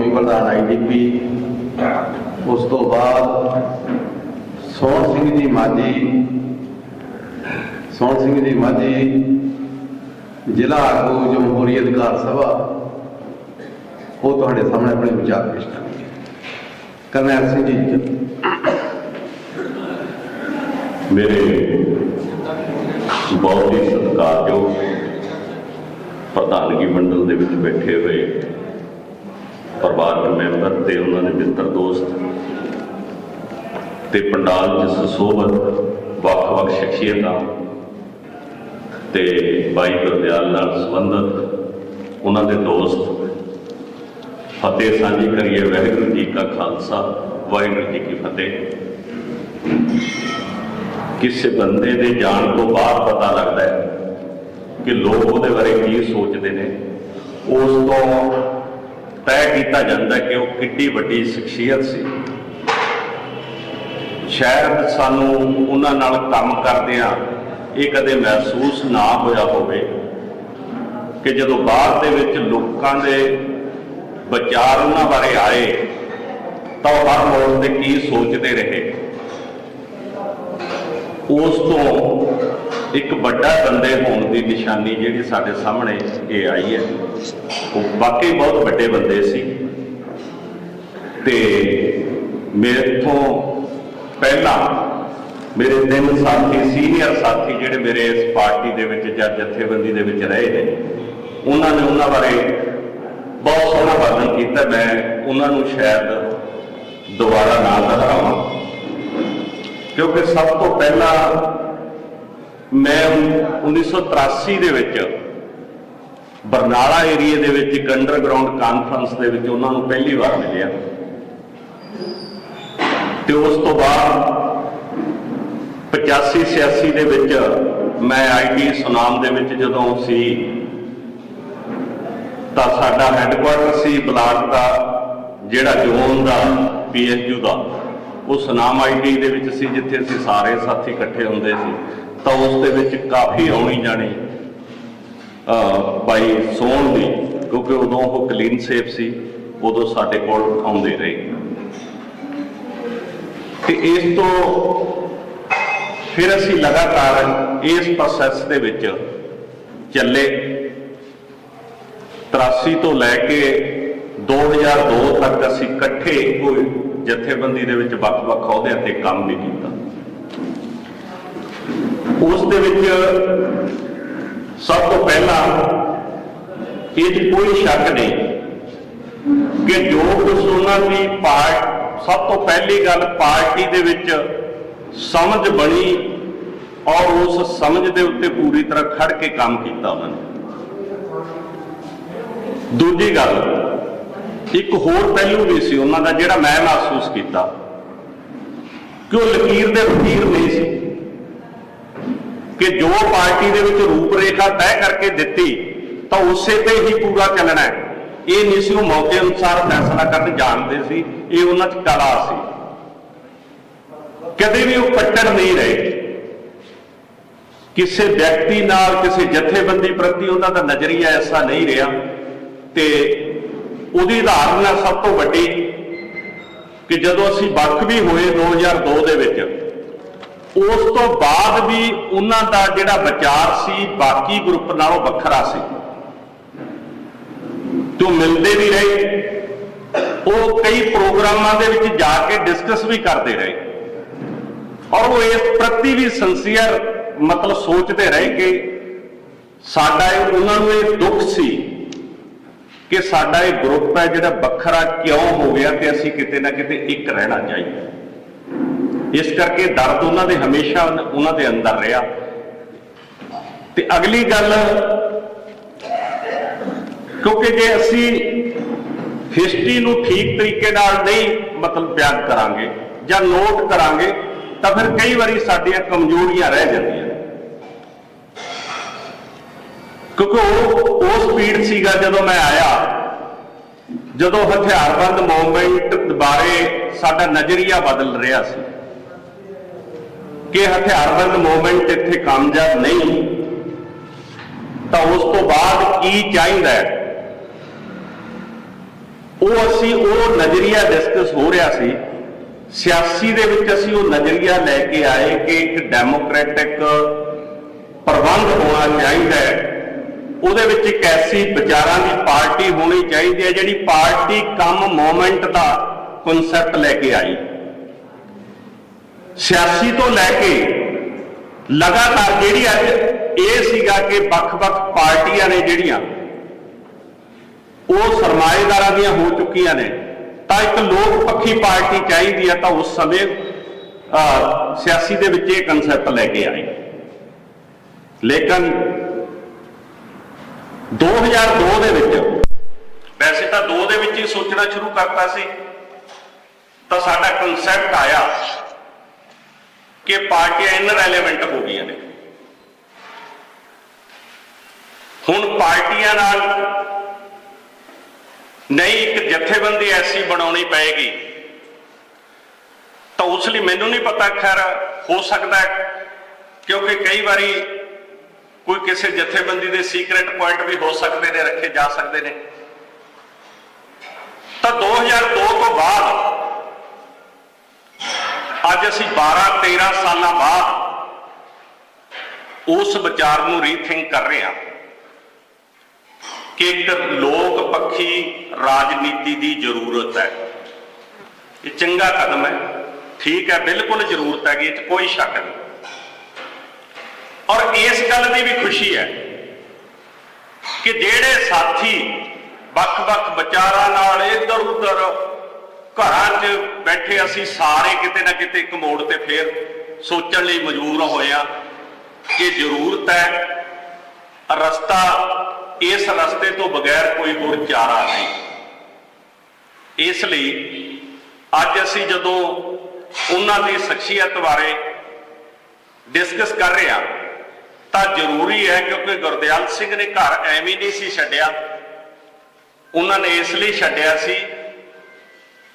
ਕੌਮੀ ਪ੍ਰਧਾਨ ਆਈਡੀਪੀ ਉਸ ਤੋਂ ਬਾਅਦ ਸੋਹਣ ਸਿੰਘ ਜੀ ਮਾਝੀ, ਸੋਹਣ ਸਿੰਘ ਜੀ ਮਾਝੀ, ਜ਼ਿਲ੍ਹਾ ਆਗੂ ਜਮਹੂਰੀ ਅਧਿਕਾਰ ਸਭਾ, ਉਹ ਤੁਹਾਡੇ ਸਾਹਮਣੇ ਆਪਣੇ ਵਿਚਾਰ ਪੇਸ਼ ਕਰਨਗੇ ਕਰਨੈਲ ਸਿੰਘ ਜੀ ਮੇਰੇ ਬਹੁਤ ਹੀ ਸਤਿਕਾਰਯੋਗ ਪ੍ਰਧਾਨਗੀ ਮੰਡਲ ਦੇ ਵਿੱਚ ਬੈਠੇ ਹੋਏ ਮੈਂਬਰ ਤੇ ਉਹਨਾਂ ਦੇ ਮਿੱਤਰ ਦੋਸਤ ਤੇ ਪੰਡਾਲ ਚ ਸੁਸ਼ੋਭਤ ਵੱਖ-ਵੱਖ ਸ਼ਖਸੀਅਤਾਂ ਤੇ ਬਾਈ ਗੁਰਦਿਆਲ ਨਾਲ ਸੰਬੰਧਤ ਉਹਨਾਂ ਦੇ ਦੋਸਤ ਫਤਿਹ ਸਾਂਝੀ ਕਰੀਏ। ਵਾਹਿਗੁਰੂ ਜੀ ਕਾ ਖਾਲਸਾ, ਵਾਹਿਗੁਰੂ ਜੀ ਕੀ ਫਤਿਹ। ਕਿਸੇ ਬੰਦੇ ਦੇ ਜਾਣ ਤੋਂ ਬਾਅਦ ਪਤਾ ਲੱਗਦਾ ਹੈ ਕਿ ਲੋਕ ਉਹਦੇ ਬਾਰੇ ਕੀ ਸੋਚਦੇ ਨੇ। ਉਸ ਤੋਂ ਤੈਅ ਕੀਤਾ ਜਾਂਦਾ ਕਿ ਉਹ ਕਿੱਡੀ ਵੱਡੀ ਸ਼ਖਸੀਅਤ ਸੀ। ਸ਼ਾਇਦ ਸਾਨੂੰ ਉਹਨਾਂ ਨਾਲ ਕੰਮ ਕਰਦਿਆਂ ਇਹ ਕਦੇ ਮਹਿਸੂਸ ਨਾ ਹੋਇਆ ਹੋਵੇ ਕਿ ਜਦੋਂ ਬਾਅਦ ਦੇ ਵਿੱਚ ਲੋਕਾਂ ਦੇ ਵਿਚਾਰ ਉਹਨਾਂ ਬਾਰੇ ਆਏ, ਤਾਂ ਉਹ ਹਰ ਮੋੜ ਤੇ ਕੀ ਸੋਚਦੇ ਰਹੇ। ਉਸ ਤੋਂ ਇੱਕ ਵੱਡਾ ਬੰਦੇ ਹੋਣ ਦੀ ਨਿਸ਼ਾਨੀ ਜਿਹੜੀ ਸਾਡੇ ਸਾਹਮਣੇ ਇਹ ਆਈ ਹੈ। ਉਹ ਵਾਕਈ ਬਹੁਤ ਵੱਡੇ ਬੰਦੇ ਸੀ। ਤੇ ਮੇਰੇ ਤੋਂ ਪਹਿਲਾਂ ਮੇਰੇ ਤਿੰਨ ਸਾਥੀ, ਸੀਨੀਅਰ ਸਾਥੀ ਜਿਹੜੇ ਮੇਰੇ ਇਸ ਪਾਰਟੀ ਦੇ ਵਿੱਚ ਜਾਂ ਜਥੇਬੰਦੀ ਦੇ ਵਿੱਚ ਰਹੇ ਨੇ, ਉਹਨਾਂ ਨੇ ਉਹਨਾਂ ਬਾਰੇ ਬਹੁਤ ਸੋਹਣਾ ਵਰਣਨ ਕੀਤਾ। ਮੈਂ ਉਹਨਾਂ ਨੂੰ ਸ਼ਾਇਦ ਦੁਬਾਰਾ ਨਾ ਦੁਹਰਾਵਾਂ ਕਿਉਂਕਿ ਸਭ ਤੋਂ ਪਹਿਲਾਂ ਮੈਂ 1983 ਦੇ ਵਿੱਚ ਬਰਨਾਲਾ ਏਰੀਆ ਦੇ ਵਿੱਚ ਇੱਕ ਅੰਡਰਗਰਾਉਂਡ ਕਾਨਫਰੰਸ ਦੇ ਵਿੱਚ ਉਹਨਾਂ ਨੂੰ ਪਹਿਲੀ ਵਾਰ ਮਿਲਿਆ। ਤੇ ਉਸ ਤੋਂ ਬਾਅਦ 85 86 ਦੇ ਵਿੱਚ ਮੈਂ ਆਈਟੀ ਸੁਨਾਮ ਦੇ ਵਿੱਚ ਜਦੋਂ ਸੀ, ਤਾਂ ਸਾਡਾ ਹੈੱਡਕੁਆਰਟਰ ਸੀ ਬਲਾਕ ਦਾ, ਜਿਹੜਾ ਜ਼ੋਨ ਦਾ ਪੀਐਸਯੂ ਦਾ। ਉਹ ਸੁਨਾਮ ਆਈਟੀ ਦੇ ਵਿੱਚ ਸੀ, ਜਿੱਥੇ ਅਸੀਂ ਸਾਰੇ ਸਾਥੀ ਇਕੱਠੇ ਹੁੰਦੇ ਸੀ। ਤਾਂ ਉਸ ਦੇ ਵਿੱਚ ਕਾਫੀ ਆਉਣੀ ਜਾਣੀ। ਬਾਈ ਸੋਹਣ ਦੀ, ਕਿਉਂਕਿ ਉਦੋਂ ਉਹ ਕਲੀਨ ਸੇਫ ਸੀ, ਉਦੋਂ ਸਾਡੇ ਕੋਲ ਆਉਂਦੇ ਰਹੇ। ਤੇ ਇਸ ਤੋਂ ਫਿਰ ਅਸੀਂ ਲਗਾਤਾਰ ਇਸ ਪ੍ਰੋਸੈਸ ਦੇ ਵਿੱਚ ਚੱਲੇ। 83 ਤੋਂ ਲੈ ਕੇ 2002 ਤੱਕ ਅਸੀਂ ਇਕੱਠੇ ਹੋਏ, ਜਥੇਬੰਦੀ ਦੇ ਵਿੱਚ ਵੱਖ-ਵੱਖ ਅਹੁਦਿਆਂ ਤੇ ਕੰਮ ਵੀ ਕੀਤਾ। ਉਸ ਦੇ ਵਿੱਚ ਸਭ ਤੋਂ ਪਹਿਲਾਂ ਇਹ ਕੋਈ ਸ਼ੱਕ ਨਹੀਂ ਕਿ ਜੋ ਕੁਝ ਉਹਨਾਂ ਦੀ ਪਾਰਟ ਸਭ ਤੋਂ ਪਹਿਲੀ ਗੱਲ ਪਾਰਟੀ ਦੇ ਵਿੱਚ ਸਮਝ ਬਣੀ ਔਰ ਉਸ ਸਮਝ ਦੇ ਉੱਤੇ ਪੂਰੀ ਤਰ੍ਹਾਂ ਖੜ ਕੇ ਕੰਮ ਕੀਤਾ ਉਹਨਾਂ ਨੇ। ਦੂਜੀ ਗੱਲ, ਇੱਕ ਹੋਰ ਪਹਿਲੂ ਵੀ ਸੀ ਉਹਨਾਂ ਦਾ ਜਿਹੜਾ ਮੈਂ ਮਹਿਸੂਸ ਕੀਤਾ ਕਿ ਉਹ ਲਕੀਰ ਦੇ ਫਕੀਰ ਨਹੀਂ ਸੀ। ਕਿ ਜੋ ਪਾਰਟੀ ਦੇ ਵਿੱਚ ਰੂਪਰੇਖਾ ਤੈਅ ਕਰਕੇ ਦਿੱਤੀ, ਤਾਂ ਉਸੇ ਤੇ ਹੀ ਪੂਰਾ ਚੱਲਣਾ ਹੈ। ਇਹ ਨਹੀਂ ਸੀ ਉਹ ਮੌਕੇ ਅਨੁਸਾਰ ਫੈਸਲਾ ਕਰਨ ਜਾਣਦੇ ਸੀ, ਇਹ ਉਹਨਾਂ 'ਚ ਕਲਾ ਸੀ। ਕਦੇ ਵੀ ਉਹ ਕੱਟੜ ਨਹੀਂ ਰਹੇ। ਕਿਸੇ ਵਿਅਕਤੀ ਨਾਲ ਕਿਸੇ ਜਥੇਬੰਦੀ ਪ੍ਰਤੀ ਉਹਨਾਂ ਦਾ ਨਜ਼ਰੀਆ ਐਸਾ ਨਹੀਂ ਰਿਹਾ ਤੇ ਉਹਦੀ ਉਦਾਹਰਨ ਹੈ ਸਭ ਤੋਂ ਵੱਡੀ ਕਿ ਜਦੋਂ ਅਸੀਂ ਵੱਖ ਵੀ ਹੋਏ 2002 ਦੇ ਵਿੱਚ ਉਸ ਤੋਂ ਬਾਅਦ ਵੀ ਉਹਨਾਂ ਦਾ ਜਿਹੜਾ ਵਿਚਾਰ ਸੀ, ਬਾਕੀ ਗਰੁੱਪ ਨਾਲੋਂ ਵੱਖਰਾ ਸੀ। ਜੋ ਮਿਲਦੇ ਵੀ ਰਹੇ, ਉਹ ਕਈ ਪ੍ਰੋਗਰਾਮਾਂ ਦੇ ਵਿੱਚ ਜਾ ਕੇ ਡਿਸਕਸ ਵੀ ਕਰਦੇ ਰਹੇ। ਔਰ ਉਹ ਇਸ ਪ੍ਰਤੀ ਵੀ ਸੰਸੀਅਰ ਮਤਲਬ ਸੋਚਦੇ ਰਹੇ ਕਿ ਸਾਡਾ ਇਹ, ਉਹਨਾਂ ਨੂੰ ਇਹ ਦੁੱਖ ਸੀ ਕਿ ਸਾਡਾ ਇਹ ਗਰੁੱਪ ਹੈ ਜਿਹੜਾ ਵੱਖਰਾ ਕਿਉਂ ਹੋ ਗਿਆ ਤੇ ਅਸੀਂ ਕਿਤੇ ਨਾ ਕਿਤੇ ਇੱਕ ਰਹਿਣਾ ਚਾਹੀਦਾ। ਇਸ ਕਰਕੇ ਦਰਦ ਉਹਨਾਂ ਦੇ ਹਮੇਸ਼ਾ ਉਹਨਾਂ ਦੇ ਅੰਦਰ ਰਿਹਾ। ਤੇ ਅਗਲੀ ਗੱਲ, ਕਿਉਂਕਿ ਜੇ ਅਸੀਂ ਹਿਸਟਰੀ ਨੂੰ ਠੀਕ ਤਰੀਕੇ ਨਾਲ ਨਹੀਂ ਮਤਲਬ ਬਿਆਨ ਕਰਾਂਗੇ ਜਾਂ ਨੋਟ ਕਰਾਂਗੇ, ਤਾਂ ਫਿਰ ਕਈ ਵਾਰੀ ਸਾਡੀਆਂ ਕਮਜ਼ੋਰੀਆਂ ਰਹਿ ਜਾਂਦੀਆਂ। ਕਿਉਂਕਿ ਉਹ ਉਹ ਸਪੀਡ ਸੀਗਾ ਜਦੋਂ ਮੈਂ ਆਇਆ। ਜਦੋਂ ਹਥਿਆਰਬੰਦ ਮੂਵਮੈਂਟ ਬਾਰੇ ਸਾਡਾ ਨਜ਼ਰੀਆ ਬਦਲ ਰਿਹਾ ਸੀ। ਕਿ ਹਥਿਆਰਬੰਦ ਮੂਵਮੈਂਟ ਇੱਥੇ ਕਾਮਯਾਬ ਨਹੀਂ। ਤਾਂ ਉਸ ਤੋਂ ਬਾਅਦ ਕੀ ਚਾਹੀਦਾ ਹੈ? ਉਹ ਅਸੀਂ ਉਹ ਨਜ਼ਰੀਆ ਡਿਸਕਸ ਹੋ ਰਿਹਾ ਸੀ। ਸਿਆਸੀ ਦੇ ਵਿੱਚ ਅਸੀਂ ਉਹ ਨਜ਼ਰੀਆ ਲੈ ਕੇ ਆਏ ਕਿ ਇੱਕ ਡੈਮੋਕ੍ਰੈਟਿਕ ਪ੍ਰਬੰਧ ਹੋਣਾ ਚਾਹੀਦਾ ਹੈ। ਉਹਦੇ ਵਿੱਚ ਇੱਕ ਐਸੀ ਵਿਚਾਰਾਂ ਦੀ ਪਾਰਟੀ ਹੋਣੀ ਚਾਹੀਦੀ ਹੈ ਜਿਹੜੀ ਪਾਰਟੀ ਕੰਮ ਮੂਵਮੈਂਟ ਦਾ ਕਨਸੈਪਟ ਲੈ ਕੇ ਆਈ। ਸਿਆਸੀ ਤੋਂ ਲੈ ਕੇ ਲਗਾਤਾਰ ਜਿਹੜੀ ਅੱਜ ਇਹ ਸੀਗਾ ਕਿ ਵੱਖ-ਵੱਖ ਪਾਰਟੀਆਂ ਨੇ ਜਿਹੜੀਆਂ, ਉਹ ਸਰਮਾਏਦਾਰਾਂ ਦੀਆਂ ਹੋ ਚੁੱਕੀਆਂ ਨੇ। ਤਾਂ ਇੱਕ ਲੋਕ ਪੱਖੀ ਪਾਰਟੀ ਚਾਹੀਦੀ ਹੈ ਤਾਂ ਉਸ ਸਮੇਂ ਸਿਆਸੀ ਦੇ ਵਿੱਚ ਇਹ ਕਨਸੈਪਟ ਲੈ ਕੇ ਆਏ। ਲੇਕਿਨ 2002 ਦੇ ਵਿੱਚ, ਵੈਸੇ ਤਾਂ 2 ਦੇ ਵਿੱਚ ਹੀ ਸੋਚਣਾ ਸ਼ੁਰੂ ਕਰਤਾ ਸੀ, ਤਾਂ ਸਾਡਾ ਕਨਸੈਪਟ ਆਇਆ। ਕਿ ਪਾਰਟੀਆਂ ਇਨਰੈਲੇਵੈਂਟ ਹੋ ਗਈਆਂ ਨੇ। ਹੁਣ ਪਾਰਟੀਆਂ ਨਾਲ ਨਹੀਂ ਇੱਕ ਜਥੇਬੰਦੀ ਐਸੀ ਬਣਾਉਣੀ ਪਏਗੀ, ਤਾਂ ਉਸ ਲਈ ਮੈਨੂੰ ਨਹੀਂ ਪਤਾ ਖੈਰ ਹੋ ਸਕਦਾ ਕਿਉਂਕਿ ਕਈ ਵਾਰੀ ਕੋਈ ਕਿਸੇ ਜਥੇਬੰਦੀ ਦੇ ਸੀਕ੍ਰੇਟ ਪੁਆਇੰਟ ਵੀ ਹੋ ਸਕਦੇ ਨੇ, ਰੱਖੇ ਜਾ ਸਕਦੇ ਨੇ। ਤਾਂ 2002 ਤੋਂ ਬਾਅਦ ਅੱਜ ਅਸੀਂ 12 13 ਸਾਲਾਂ ਬਾਅਦ ਉਸ ਵਿਚਾਰ ਨੂੰ ਰੀਥਿੰਕ ਕਰ ਰਹੇ ਹਾਂ ਕਿ ਇੱਕ ਲੋਕ ਪੱਖੀ ਰਾਜਨੀਤੀ ਦੀ ਜ਼ਰੂਰਤ ਹੈ। ਇਹ ਚੰਗਾ ਕਦਮ ਹੈ। ਠੀਕ ਹੈ, ਬਿਲਕੁਲ ਜ਼ਰੂਰਤ ਹੈਗੀ, ਇਹ 'ਚ ਕੋਈ ਸ਼ੱਕ ਨਹੀਂ। ਔਰ ਇਸ ਗੱਲ ਦੀ ਵੀ ਖੁਸ਼ੀ ਹੈ ਕਿ ਜਿਹੜੇ ਸਾਥੀ ਵੱਖ-ਵੱਖ ਵਿਚਾਰਾਂ ਨਾਲ ਇੱਧਰ ਉੱਧਰ 'ਚ ਬੈਠੇ ਅਸੀਂ ਸਾਰੇ ਕਿਤੇ ਨਾ ਕਿਤੇ ਇੱਕ ਮੋੜ ਤੇ ਫੇਰ ਸੋਚਣ ਲਈ ਮਜਬੂਰ ਹੋਏ ਆ ਕਿ ਜ਼ਰੂਰਤ ਹੈ ਰਸਤਾ ਇਸ ਰਸਤੇ ਤੋਂ ਬਗੈਰ ਕੋਈ ਹੋਰ ਚਾਰਾ ਨਹੀਂ। ਇਸ ਲਈ ਅੱਜ ਅਸੀਂ ਜਦੋਂ ਉਹਨਾਂ ਦੀ ਸ਼ਖਸੀਅਤ ਬਾਰੇ ਡਿਸਕਸ ਕਰ ਰਹੇ ਹਾਂ, ਤਾਂ ਜ਼ਰੂਰੀ ਹੈ ਕਿਉਂਕਿ ਗੁਰਦਿਆਲ ਸਿੰਘ ਨੇ ਘਰ ਐਵੇਂ ਨਹੀਂ ਸੀ ਛੱਡਿਆ। ਉਹਨਾਂ ਨੇ ਇਸ ਲਈ ਛੱਡਿਆ ਸੀ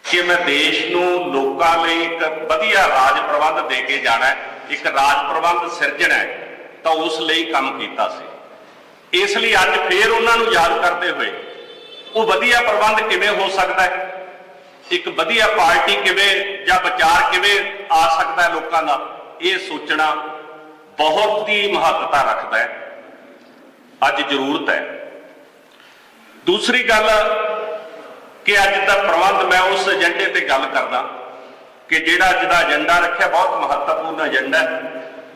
ਕਿ ਮੈਂ ਦੇਸ਼ ਨੂੰ ਲੋਕਾਂ ਲਈ ਇੱਕ ਵਧੀਆ ਰਾਜ ਪ੍ਰਬੰਧ ਦੇ ਕੇ ਜਾਣਾ ਹੈ, ਇੱਕ ਰਾਜ ਪ੍ਰਬੰਧ ਸਿਰਜਣਾ ਹੈ, ਤਾਂ ਉਸ ਲਈ ਕੰਮ ਕੀਤਾ ਸੀ। ਇਸ ਲਈ ਅੱਜ ਫੇਰ ਉਹਨਾਂ ਨੂੰ ਯਾਦ ਕਰਦੇ ਹੋਏ ਉਹ ਵਧੀਆ ਪ੍ਰਬੰਧ ਕਿਵੇਂ ਹੋ ਸਕਦਾ ਹੈ, ਇੱਕ ਵਧੀਆ ਪਾਰਟੀ ਕਿਵੇਂ ਜਾਂ ਵਿਚਾਰ ਕਿਵੇਂ ਆ ਸਕਦਾ ਹੈ ਲੋਕਾਂ ਦਾ, ਇਹ ਸੋਚਣਾ ਬਹੁਤ ਹੀ ਮਹੱਤਤਾ ਰੱਖਦਾ ਹੈ। ਅੱਜ ਜ਼ਰੂਰਤ ਹੈ। ਦੂਸਰੀ ਗੱਲ ਕਿ ਅੱਜ ਦਾ ਪ੍ਰਬੰਧ ਮੈਂ ਉਸ ਏਜੰਡੇ ਤੇ ਗੱਲ ਕਰਦਾ ਕਿ ਜਿਹੜਾ ਅੱਜ ਦਾ ਏਜੰਡਾ ਰੱਖਿਆ ਬਹੁਤ ਮਹੱਤਵਪੂਰਨ ਏਜੰਡਾ ਹੈ।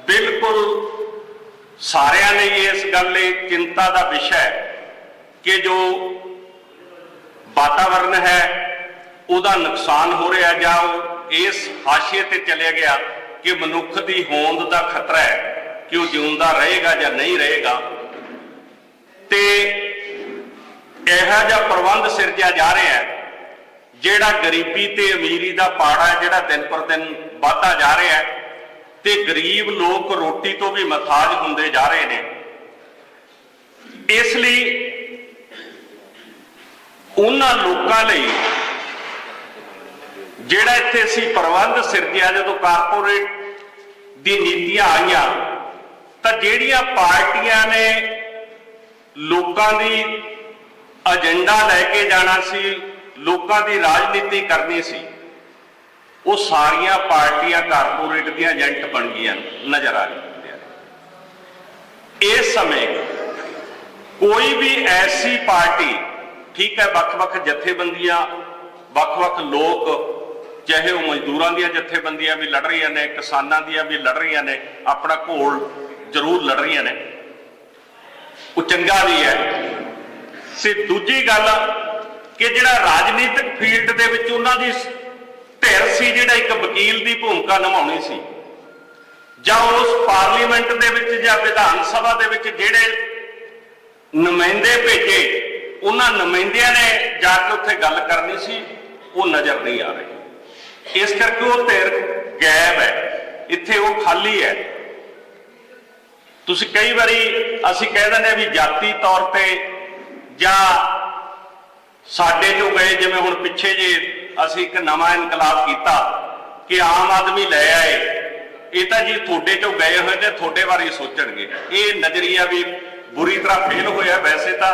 ਬਿਲਕੁਲ ਸਾਰਿਆਂ ਲਈ ਇਸ ਗੱਲ ਲਈ ਚਿੰਤਾ ਦਾ ਵਿਸ਼ਾ ਹੈ ਕਿ ਜੋ ਵਾਤਾਵਰਣ ਹੈ, ਉਹਦਾ ਨੁਕਸਾਨ ਹੋ ਰਿਹਾ ਜਾਂ ਉਹ ਇਸ ਹਾਸ਼ੀਏ ਤੇ ਚਲਿਆ ਗਿਆ ਕਿ ਮਨੁੱਖ ਦੀ ਹੋਂਦ ਦਾ ਖਤਰਾ ਹੈ ਕਿ ਉਹ ਜਿਉਂਦਾ ਰਹੇਗਾ ਜਾਂ ਨਹੀਂ ਰਹੇਗਾ। ਤੇ ਇਹੋ ਜਿਹਾ ਪ੍ਰਬੰਧ ਸਿਰਜਿਆ ਜਾ ਰਿਹਾ ਹੈ, ਜਿਹੜਾ ਗਰੀਬੀ ਤੇ ਅਮੀਰੀ ਦਾ ਪਾੜਾ ਹੈ, ਜਿਹੜਾ ਦਿਨ ਪਰ ਦਿਨ ਵਧਦਾ ਜਾ ਰਿਹਾ ਹੈ ਤੇ ਗਰੀਬ ਲੋਕ ਰੋਟੀ ਤੋਂ ਵੀ ਮਥਾਜ ਹੁੰਦੇ ਜਾ ਰਹੇ ਨੇ। ਇਸ ਲਈ ਉਹਨਾਂ ਲੋਕਾਂ ਲਈ ਜਿਹੜਾ ਇੱਥੇ ਅਸੀਂ ਪ੍ਰਬੰਧ ਸਿਰਜਿਆ, ਜਦੋਂ ਕਾਰਪੋਰੇਟ ਦੀ ਨੀਤੀਆਂ ਆਈਆਂ, ਤਾਂ ਜਿਹੜੀਆਂ ਪਾਰਟੀਆਂ ਨੇ ਲੋਕਾਂ ਦੀ ਏਜੰਡਾ ਲੈ ਕੇ ਜਾਣਾ ਸੀ, ਲੋਕਾਂ ਦੀ ਰਾਜਨੀਤੀ ਕਰਨੀ ਸੀ, ਉਹ ਸਾਰੀਆਂ ਪਾਰਟੀਆਂ ਕਾਰਪੋਰੇਟ ਦੀਆਂ ਏਜੰਟ ਬਣ ਗਈਆਂ, ਨਜ਼ਰ ਆ ਰਹੀਆਂ ਇਸ ਸਮੇਂ ਕੋਈ ਵੀ ਐਸੀ ਪਾਰਟੀ, ਠੀਕ ਹੈ, ਵੱਖ-ਵੱਖ ਜਥੇਬੰਦੀਆਂ, ਵੱਖ-ਵੱਖ ਲੋਕ, ਚਾਹੇ ਉਹ ਮਜ਼ਦੂਰਾਂ ਦੀਆਂ ਜਥੇਬੰਦੀਆਂ ਵੀ ਲੜ ਰਹੀਆਂ ਨੇ, ਕਿਸਾਨਾਂ ਦੀਆਂ ਵੀ ਲੜ ਰਹੀਆਂ ਨੇ, ਆਪਣਾ ਘੋਲ ਜ਼ਰੂਰ ਲੜ ਰਹੀਆਂ ਨੇ। ਉਹ ਚੰਗਾ ਵੀ ਹੈ। ਤੇ ਦੂਜੀ ਗੱਲ ਕਿ ਜਿਹੜਾ ਰਾਜਨੀਤਿਕ ਫੀਲਡ ਦੇ ਵਿੱਚ ਉਹਨਾਂ ਦੀ ਧਿਰ ਸੀ, ਜਿਹੜਾ ਇੱਕ ਵਕੀਲ ਦੀ ਭੂਮਿਕਾ ਨਿਭਾਉਣੀ ਸੀ। ਜਾਂ ਉਸ ਪਾਰਲੀਮੈਂਟ ਦੇ ਵਿੱਚ ਜਾਂ ਵਿਧਾਨ ਸਭਾ ਦੇ ਵਿੱਚ ਜਿਹੜੇ ਨੁਮਾਇੰਦੇ ਭੇਜੇ, ਉਹਨਾਂ ਨੁਮਾਇੰਦਿਆਂ ਨੇ ਜਾ ਕੇ ਉੱਥੇ ਗੱਲ ਕਰਨੀ ਸੀ, ਉਹ ਨਜ਼ਰ ਨਹੀਂ ਆ ਰਹੀ। ਇਸ ਕਰਕੇ ਉਹ ਧਿਰ ਗਾਇਬ ਹੈ। ਇੱਥੇ ਉਹ ਖਾਲੀ ਹੈ। ਤੁਸੀਂ ਕਈ ਵਾਰੀ ਅਸੀਂ ਕਹਿ ਦਿੰਦੇ ਆ ਵੀ ਜਾਤੀ ਤੌਰ ਤੇ ਜਾਂ ਸਾਡੇ ਚੋਂ ਗਏ, ਜਿਵੇਂ ਹੁਣ ਪਿੱਛੇ ਜੇ ਅਸੀਂ ਇੱਕ ਨਵਾਂ ਇਨਕਲਾਬ ਕੀਤਾ ਕਿ ਆਮ ਆਦਮੀ ਲੈ ਆਏ, ਇਹ ਤਾਂ ਜੀ ਤੁਹਾਡੇ ਚੋਂ ਗਏ ਹੋਏ ਨੇ ਤੁਹਾਡੇ ਬਾਰੇ ਸੋਚਣਗੇ। ਇਹ ਨਜ਼ਰੀਆ ਵੀ ਬੁਰੀ ਤਰ੍ਹਾਂ ਫੇਲ ਹੋਇਆ। ਵੈਸੇ ਤਾਂ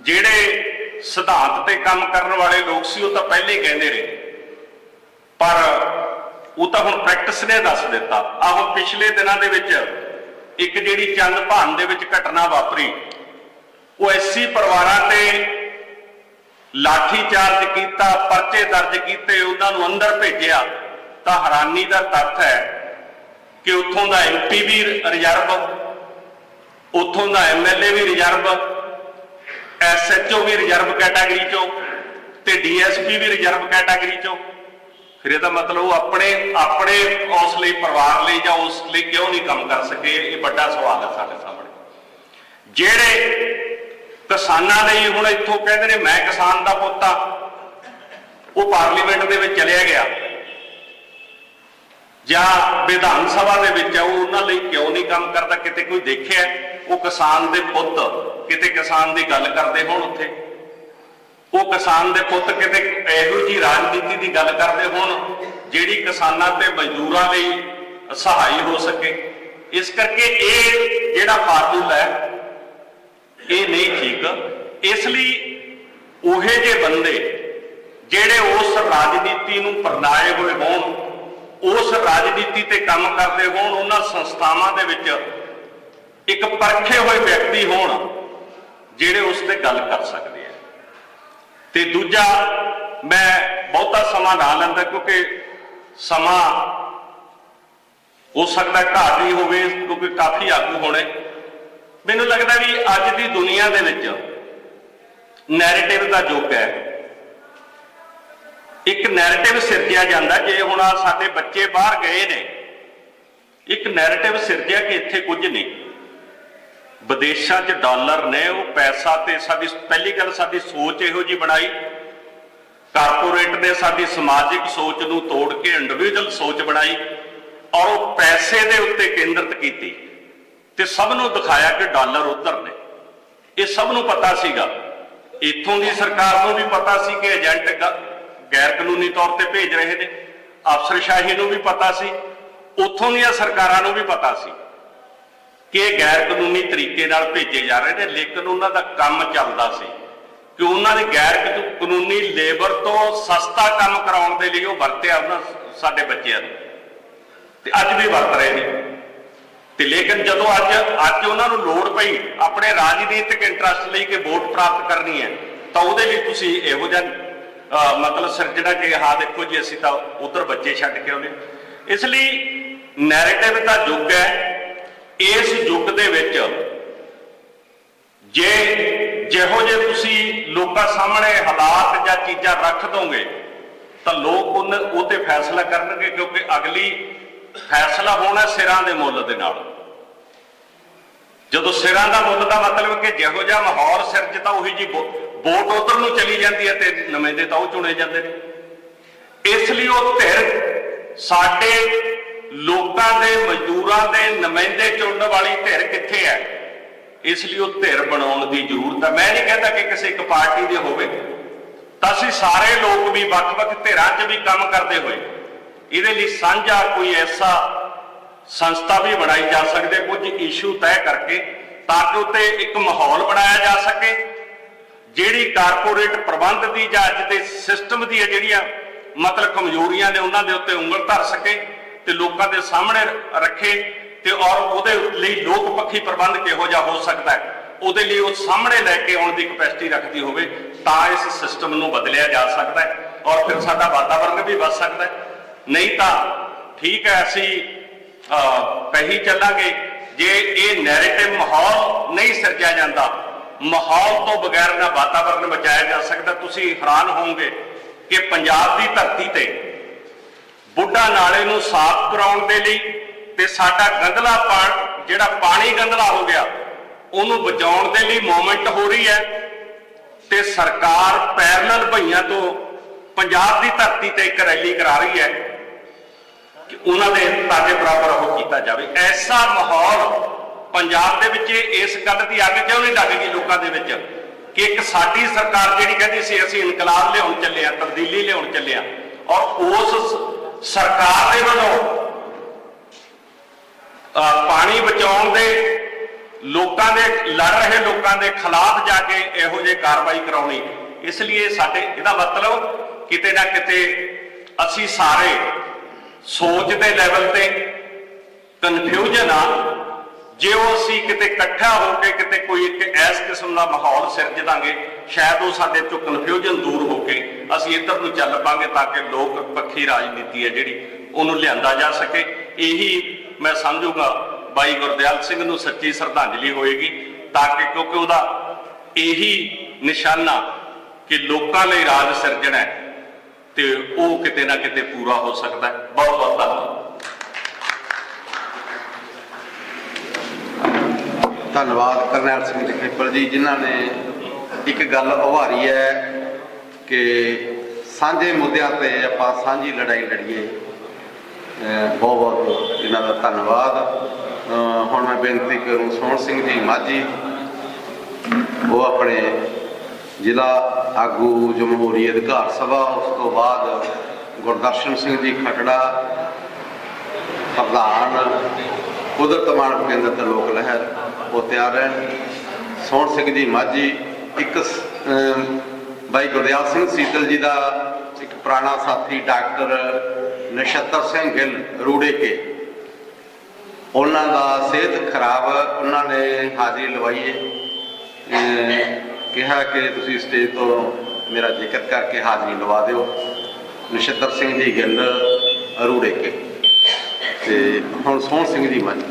ਜਿਹੜੇ ਸਿਧਾਂਤ ਤੇ ਕੰਮ ਕਰਨ ਵਾਲੇ ਲੋਕ ਸੀ, ਉਹ ਤਾਂ ਪਹਿਲੇ ਕਹਿੰਦੇ ਰਹੇ। ਪਰ ਉਹ ਤਾਂ ਹੁਣ ਪ੍ਰੈਕਟਿਸ ਨੇ ਦੱਸ ਦਿੱਤਾ। ਆਹ ਪਿਛਲੇ ਦਿਨਾਂ ਦੇ ਵਿੱਚ ਇੱਕ ਜਿਹੜੀ ਚੰਦ ਭਾਨ ਦੇ ਵਿੱਚ ਘਟਨਾ ਵਾਪਰੀ ਉਹ ਐਸੀ ਪਰਿਵਾਰਾਂ ਤੇ ਲਾਠੀ ਚਾਰਜ ਕੀਤਾ, ਪਰਚੇ ਦਰਜ ਕੀਤੇ, ਉਹਨਾਂ ਨੂੰ ਅੰਦਰ ਭੇਜਿਆ, ਤਾਂ ਹੈਰਾਨੀ ਦਾ ਤੱਥ ਹੈ ਕਿ ਉੱਥੋਂ ਦਾ ਐਮਪੀ ਵੀ ਰਿਜ਼ਰਵ, ਉੱਥੋਂ ਦਾ ਐਮਐਲਏ ਵੀ ਰਿਜ਼ਰਵ ਐਸਐਚਓ ਵੀ ਰਿਜ਼ਰਵ ਕੈਟਾਗਰੀ ਚੋਂ ਤੇ ਡੀਐਸਪੀ ਵੀ ਰਿਜ਼ਰਵ ਕੈਟਾਗਰੀ ਚੋਂ। ਫਿਰ ਇਹਦਾ ਮਤਲਬ ਉਹ ਆਪਣੇ ਆਪਣੇ ਉਸ ਲਈ ਪਰਿਵਾਰ ਲਈ ਜਾਂ ਉਸ ਲਈ ਕਿਉਂ ਨਹੀਂ ਕੰਮ ਕਰ ਸਕੇ, ਇਹ ਵੱਡਾ ਸਵਾਲ ਹੈ ਸਾਡੇ ਸਾਹਮਣੇ। ਜਿਹੜੇ ਕਿਸਾਨਾਂ ਲਈ ਹੁਣ ਇੱਥੋਂ ਕਹਿੰਦੇ ਨੇ, ਮੈਂ ਕਿਸਾਨ ਦਾ ਪੁੱਤ ਆ। ਉਹ ਪਾਰਲੀਮੈਂਟ ਦੇ ਵਿੱਚ ਚਲਿਆ ਗਿਆ। ਜਾਂ ਵਿਧਾਨ ਸਭਾ ਦੇ ਵਿੱਚ ਆ, ਉਹ ਉਹਨਾਂ ਲਈ ਕਿਉਂ ਨਹੀਂ ਕੰਮ ਕਰਦਾ? ਕਿਤੇ ਕੋਈ ਦੇਖਿਆ ਉਹ ਕਿਸਾਨ ਦੇ ਪੁੱਤ, ਕਿਤੇ ਕਿਸਾਨ ਦੀ ਗੱਲ ਕਰਦੇ ਹੋਣ ਉੱਥੇ? ਉਹ ਕਿਸਾਨ ਦੇ ਪੁੱਤ ਕਿਤੇ ਇਹੋ ਜੀ ਰਾਜਨੀਤੀ ਦੀ ਗੱਲ ਕਰਦੇ ਹੋਣ, ਜਿਹੜੀ ਕਿਸਾਨਾਂ ਤੇ ਮਜ਼ਦੂਰਾਂ ਲਈ ਸਹਾਈ ਹੋ ਸਕੇ? ਇਸ ਕਰਕੇ ਇਹ ਜਿਹੜਾ ਫਾਰਮੂਲਾ ਹੈ ਇਹ ਨਹੀਂ ਠੀਕ। ਇਸ ਲਈ ਉਹੇ ਜੇ ਬੰਦੇ ਜਿਹੜੇ ਉਸ ਰਾਜਨੀਤੀ ਨੂੰ ਪਰਨਾਏ ਹੋਏ ਹੋਣ, ਉਸ ਰਾਜਨੀਤੀ ਤੇ ਕੰਮ ਕਰਦੇ ਹੋਣ, ਉਹਨਾਂ ਸੰਸਥਾਵਾਂ ਦੇ ਵਿੱਚ ਇੱਕ ਪਰਖੇ ਹੋਏ ਵਿਅਕਤੀ ਹੋਣ ਜਿਹੜੇ ਉਸ ਤੇ ਗੱਲ ਕਰ ਸਕਦੇ ਆ। ਤੇ ਦੂਜਾ, ਮੈਂ ਬਹੁਤਾ ਸਮਾਂ ਨਾ ਲੈਂਦਾ ਕਿਉਂਕਿ ਸਮਾਂ ਹੋ ਸਕਦਾ ਘਾਟ ਹੀ ਹੋਵੇ, ਕਿਉਂਕਿ ਕਾਫੀ ਆਗੂ ਹੋਣੇ। ਮੈਨੂੰ ਲੱਗਦਾ ਵੀ ਅੱਜ ਦੀ ਦੁਨੀਆ ਦੇ ਵਿੱਚ ਨੈਰੇਟਿਵ ਦਾ ਯੁੱਗ ਹੈ। ਇੱਕ ਨੈਰੇਟਿਵ ਸਿਰਜਿਆ ਜਾਂਦਾ, ਜੇ ਹੁਣ ਆਹ ਸਾਡੇ ਬੱਚੇ ਬਾਹਰ ਗਏ ਨੇ, ਇੱਕ ਨੈਰੇਟਿਵ ਸਿਰਜਿਆ ਕਿ ਇੱਥੇ ਕੁਝ ਨਹੀਂ। ਵਿਦੇਸ਼ਾਂ 'ਚ ਡਾਲਰ ਨੇ, ਉਹ ਪੈਸਾ ਤੇ ਸਾਡੀ ਪਹਿਲੀ ਗੱਲ ਸਾਡੀ ਸੋਚ ਇਹੋ ਜੀ ਬਣਾਈ। ਕਾਰਪੋਰੇਟ ਨੇ ਸਾਡੀ ਸਮਾਜਿਕ ਸੋਚ ਨੂੰ ਤੋੜ ਕੇ ਇੰਡੀਵਿਜੂਅਲ ਸੋਚ ਬਣਾਈ ਔਰ ਉਹ ਪੈਸੇ ਦੇ ਉੱਤੇ ਕੇਂਦਰਿਤ ਕੀਤੀ। ਤੇ ਸਭ ਨੂੰ ਦਿਖਾਇਆ ਕਿ ਡਾਲਰ ਉਧਰ ਨੇ। ਇਹ ਸਭ ਨੂੰ ਪਤਾ ਸੀਗਾ। ਇੱਥੋਂ ਦੀ ਸਰਕਾਰ ਨੂੰ ਵੀ ਪਤਾ ਸੀ ਕਿ ਏਜੰਟ ਗੈਰ ਕਾਨੂੰਨੀ ਤੌਰ ਤੇ ਭੇਜ ਰਹੇ ਨੇ। ਅਫਸਰਸ਼ਾਹੀ ਨੂੰ ਵੀ ਪਤਾ ਸੀ। ਉੱਥੋਂ ਦੀਆਂ ਸਰਕਾਰਾਂ ਨੂੰ ਵੀ ਪਤਾ ਸੀ ਕਿ ਇਹ ਗੈਰ ਕਾਨੂੰਨੀ ਤਰੀਕੇ ਨਾਲ ਭੇਜੇ ਜਾ ਰਹੇ ਨੇ, ਲੇਕਿਨ ਉਹਨਾਂ ਦਾ ਕੰਮ ਚੱਲਦਾ ਸੀ ਕਿ ਉਹਨਾਂ ਨੇ ਗੈਰ ਕਾਨੂੰਨੀ ਲੇਬਰ ਤੋਂ ਸਸਤਾ ਕੰਮ ਕਰਾਉਣ ਦੇ ਲਈ ਉਹ ਵਰਤਿਆ ਉਹਨਾਂ ਸਾਡੇ ਬੱਚਿਆਂ ਨੂੰ। ਤੇ ਅੱਜ ਵੀ ਵਰਤ ਰਹੇ ਨੇ। ਤੇ ਲੇਕਿਨ ਜਦੋਂ ਅੱਜ ਅੱਜ ਉਹਨਾਂ ਨੂੰ ਲੋੜ ਪਈ ਆਪਣੇ ਰਾਜਨੀਤਿਕ ਇੰਟਰਸਟ ਲਈ ਕਿ ਵੋਟ ਪ੍ਰਾਪਤ ਕਰਨੀ ਹੈ, ਤਾਂ ਉਹਦੇ ਲਈ ਤੁਸੀਂ ਇਹੋ ਜਿਹਾ ਮਤਲਬ ਸਿਰਜਣਾ ਕਿ ਹਾਂ ਦੇਖੋ ਜੀ, ਅਸੀਂ ਤਾਂ ਉਧਰ ਬੱਚੇ ਛੱਡ ਕੇ ਆਉਨੇ ਇਸ ਲਈ ਨੈਰੇਟਿਵ ਦਾ ਯੁੱਗ ਹੈ। ਇਸ ਯੁੱਗ ਦੇ ਵਿੱਚ ਜੇ ਜਿਹੋ ਜੇ ਤੁਸੀਂ ਲੋਕਾਂ ਸਾਹਮਣੇ ਹਾਲਾਤ ਜਾਂ ਚੀਜ਼ਾਂ ਰੱਖ ਦੋਗੇ, ਤਾਂ ਲੋਕ ਉਹਨੇ, ਉਹ ਤੇ ਫੈਸਲਾ ਕਰਨਗੇ ਕਿਉਂਕਿ ਅਗਲੀ ਫੈਸਲਾ ਹੋਣਾ ਸਿਰਾਂ ਦੇ ਮੁੱਲ ਦੇ ਨਾਲ। ਜਦੋਂ ਸਿਰਾਂ ਦਾ ਮੁੱਲ ਦਾ ਮਤਲਬ ਕਿ ਜਿਹੋ ਜਿਹਾ ਮਾਹੌਲ ਸਿਰ 'ਚ ਤਾਂ ਉਹੀ ਜੀ ਵੋਟ ਉਧਰ ਨੂੰ ਚਲੀ ਜਾਂਦੀ ਹੈ ਤੇ ਨੁਮਾਇੰਦੇ ਤਾਂ ਉਹ ਚੁਣੇ ਜਾਂਦੇ ਨੇ। ਇਸ ਲਈ ਉਹ ਧਿਰ ਸਾਡੇ ਲੋਕਾਂ ਦੇ, ਮਜ਼ਦੂਰਾਂ ਦੇ, ਨੁਮਾਇੰਦੇ ਚੁਣਨ ਵਾਲੀ ਧਿਰ ਕਿੱਥੇ ਹੈ? ਇਸ ਲਈ ਉਹ ਧਿਰ ਬਣਾਉਣ ਦੀ ਜ਼ਰੂਰਤ ਹੈ। ਮੈਂ ਨਹੀਂ ਕਹਿੰਦਾ ਕਿ ਕਿਸੇ ਇੱਕ ਪਾਰਟੀ ਦੇ ਹੋਵੇ। ਤਾਂ ਅਸੀਂ ਸਾਰੇ ਲੋਕ ਵੀ ਵੱਖ-ਵੱਖ ਧਿਰਾਂ 'ਚ ਵੀ ਕੰਮ ਕਰਦੇ ਹੋਏ ਇਹਦੇ ਲਈ ਸਾਂਝਾ ਕੋਈ ਐਸਾ ਸੰਸਥਾ ਵੀ ਬਣਾਈ ਜਾ ਸਕਦੇ, ਕੁਝ ਇਸ਼ੂ ਤੈਅ ਕਰਕੇ, ਤਾਂ ਕਿ ਉੱਤੇ ਇੱਕ ਮਾਹੌਲ ਬਣਾਇਆ ਜਾ ਸਕੇ, ਜਿਹੜੀ ਕਾਰਪੋਰੇਟ ਪ੍ਰਬੰਧ ਦੀ ਜਾਂ ਅੱਜ ਦੇ ਸਿਸਟਮ ਦੀ ਜਿਹੜੀਆਂ ਮਤਲਬ ਕਮਜ਼ੋਰੀਆਂ ਨੇ ਉਹਨਾਂ ਦੇ ਉੱਤੇ ਉਂਗਲ ਧਰ ਸਕੇ ਤੇ ਲੋਕਾਂ ਦੇ ਸਾਹਮਣੇ ਰੱਖੇ ਤੇ ਔਰ ਉਹਦੇ ਲਈ ਲੋਕ ਪੱਖੀ ਪ੍ਰਬੰਧ ਕਿਹੋ ਜਿਹਾ ਹੋ ਸਕਦਾ ਹੈ, ਉਹਦੇ ਲਈ ਉਹ ਸਾਹਮਣੇ ਲੈ ਕੇ ਆਉਣ ਦੀ ਕਪੈਸਿਟੀ ਰੱਖਦੀ ਹੋਵੇ ਤਾਂ ਇਸ ਸਿਸਟਮ ਨੂੰ ਬਦਲਿਆ ਜਾ ਸਕਦਾ ਹੈ ਔਰ ਫਿਰ ਸਾਡਾ ਵਾਤਾਵਰਣ ਵੀ ਬਚ ਸਕਦਾ ਹੈ। ਨਹੀਂ ਤਾਂ ਠੀਕ ਹੈ ਅਸੀਂ ਅਹ, ਚੱਲਾਂਗੇ। ਜੇ ਇਹ ਨੈਰੇਟਿਵ ਮਾਹੌਲ ਨਹੀਂ ਸਿਰਜਿਆ ਜਾਂਦਾ ਮਾਹੌਲ ਤੋਂ ਬਗੈਰ ਨਾ ਵਾਤਾਵਰਣ ਬਚਾਇਆ ਜਾ ਸਕਦਾ ਤੁਸੀਂ ਹੈਰਾਨ ਹੋਵੋਗੇ ਕਿ ਪੰਜਾਬ ਦੀ ਧਰਤੀ ਤੇ ਬੁੱਢਾ ਨਾਲੇ ਨੂੰ ਸਾਫ਼ ਕਰਾਉਣ ਦੇ ਲਈ ਤੇ ਸਾਡਾ ਗੰਦਲਾ ਪਾਣ ਜਿਹੜਾ ਪਾਣੀ ਗੰਦਲਾ ਹੋ ਗਿਆ ਉਹਨੂੰ ਬਚਾਉਣ ਦੇ ਲਈ ਮੂਵਮੈਂਟ ਹੋ ਰਹੀ ਹੈ ਤੇ ਸਰਕਾਰ ਪੈਰਲਲ ਭਈਆਂ ਤੋਂ ਪੰਜਾਬ ਦੀ ਧਰਤੀ ਤੇ ਇੱਕ ਰੈਲੀ ਕਰਾ ਰਹੀ ਹੈ। ਕਿ ਉਹਨਾਂ ਦੇ ਤਾਜੇ ਬਰਾਬਰ ਉਹ ਕੀਤਾ ਜਾਵੇ। ਐਸਾ ਮਾਹੌਲ ਪੰਜਾਬ ਦੇ ਵਿੱਚ ਇਸ ਗੱਲ ਦੀ ਅੱਗ ਕਿਉਂ ਨਹੀਂ ਲੱਗ ਗਈ ਲੋਕਾਂ ਦੇ ਵਿੱਚ? ਕਿ ਇੱਕ ਸਾਡੀ ਸਰਕਾਰ ਜਿਹੜੀ ਕਹਿੰਦੀ ਸੀ, ਅਸੀਂ ਇਨਕਲਾਬ ਲਿਆਉਣ ਚੱਲੇ ਆ ਤਬਦੀਲੀ ਲਿਆਉਣ ਚੱਲੇ ਆ ਔਰ ਉਸ ਸਰਕਾਰ ਦੇ ਵੱਲੋਂ ਪਾਣੀ ਬਚਾਉਣ ਦੇ ਲੋਕਾਂ ਦੇ, ਲੜ ਰਹੇ ਲੋਕਾਂ ਦੇ ਖਿਲਾਫ ਜਾ ਕੇ ਇਹੋ ਜਿਹੇ ਕਾਰਵਾਈ ਕਰਾਉਣੀ। ਇਸ ਲਈ ਸਾਡੇ, ਇਹਦਾ ਮਤਲਬ ਕਿਤੇ ਨਾ ਕਿਤੇ ਅਸੀਂ ਸਾਰੇ ਸੋਚ ਦੇ ਲੈਵਲ ਤੇ ਕਨਫਿਊਜ਼ਨ ਆ। ਜੇ ਉਹ ਅਸੀਂ ਕਿਤੇ ਇਕੱਠਾ ਹੋ ਕੇ ਕਿਤੇ ਕੋਈ ਇੱਕ ਐਸ ਕਿਸਮ ਦਾ ਮਾਹੌਲ ਸਿਰਜ ਦਾਂਗੇ ਸ਼ਾਇਦ ਉਹ ਸਾਡੇ ਤੋਂ ਕਨਫਿਊਜ਼ਨ ਦੂਰ ਹੋ ਕੇ ਅਸੀਂ ਇੱਧਰ ਨੂੰ ਚੱਲ ਪਾਂਗੇ ਤਾਂ ਕਿ ਲੋਕ ਪੱਖੀ ਰਾਜਨੀਤੀ ਹੈ ਜਿਹੜੀ ਉਹਨੂੰ ਲਿਆਂਦਾ ਜਾ ਸਕੇ। ਇਹੀ ਮੈਂ ਸਮਝੂਗਾ ਬਾਈ ਗੁਰਦਿਆਲ ਸਿੰਘ ਨੂੰ ਸੱਚੀ ਸ਼ਰਧਾਂਜਲੀ ਹੋਏਗੀ ਤਾਂ ਕਿ ਕਿਉਂਕਿ ਉਹਦਾ ਇਹੀ ਨਿਸ਼ਾਨਾ ਕਿ ਲੋਕਾਂ ਲਈ ਰਾਜ ਸਿਰਜਣਾ ਹੈ। ਤੇ ਉਹ ਕਿਤੇ ਨਾ ਕਿਤੇ ਪੂਰਾ ਹੋ ਸਕਦਾ ਹੈ। ਬਹੁਤ ਬਹੁਤ ਧੰਨਵਾਦ। ਧੰਨਵਾਦ ਕਰਨੈਲ ਸਿੰਘ ਜਖੇਪਰ ਜੀ, ਜਿਨ੍ਹਾਂ ਨੇ ਇੱਕ ਗੱਲ ਉਭਾਰੀ ਹੈ ਕਿ ਸਾਂਝੇ ਮੁੱਦਿਆਂ ਤੇ ਆਪਾਂ ਸਾਂਝੀ ਲੜਾਈ ਲੜੀਏ। ਬਹੁਤ ਬਹੁਤ ਇਹਨਾਂ ਦਾ ਧੰਨਵਾਦ। ਹੁਣ ਮੈਂ ਬੇਨਤੀ ਕਰੂੰ ਸੋਹਣ ਸਿੰਘ ਜੀ ਮਾਝੀ, ਉਹ ਆਪਣੇ ਜ਼ਿਲ੍ਹਾ ਆਗੂ ਜਮਹੂਰੀ ਅਧਿਕਾਰ ਸਭਾ, ਉਸ ਤੋਂ ਬਾਅਦ ਗੁਰਦਰਸ਼ਨ ਸਿੰਘ ਜੀ ਖਟੜਾ, ਪ੍ਰਧਾਨ, ਕੁਦਰਤ ਮਾਨਵ ਕੇਂਦਰ ਤੇ ਲੋਕ ਲਹਿਰ, ਉਹ ਤਿਆਰ ਰਹਿਣ ਸੋਹਣ ਸਿੰਘ ਜੀ ਮਾਝੀ, ਇੱਕ ਬਾਈ ਗੁਰਦਿਆਲ ਸਿੰਘ ਸੀਤਲ ਜੀ ਦਾ ਇੱਕ ਪੁਰਾਣਾ ਸਾਥੀ, ਡਾਕਟਰ ਨਛੱਤਰ ਸਿੰਘ ਗਿੱਲ ਰੂੜੇ ਕੇ। ਉਹਨਾਂ ਦਾ ਸਿਹਤ ਖਰਾਬ, ਉਹਨਾਂ ਨੇ ਹਾਜ਼ਰੀ ਲਵਾਈ ਹੈ। ਕਿਹਾ ਕਿ ਤੁਸੀਂ ਸਟੇਜ ਤੋਂ ਮੇਰਾ ਜ਼ਿਕਰ ਕਰਕੇ ਹਾਜ਼ਰੀ ਲਵਾ ਦਿਓ। ਨਛੱਤਰ ਸਿੰਘ ਜੀ ਗਿੱਲ ਰੂੜੇ ਕੇ ਤੇ ਹੁਣ ਸੋਹਣ ਸਿੰਘ ਜੀ ਮਨ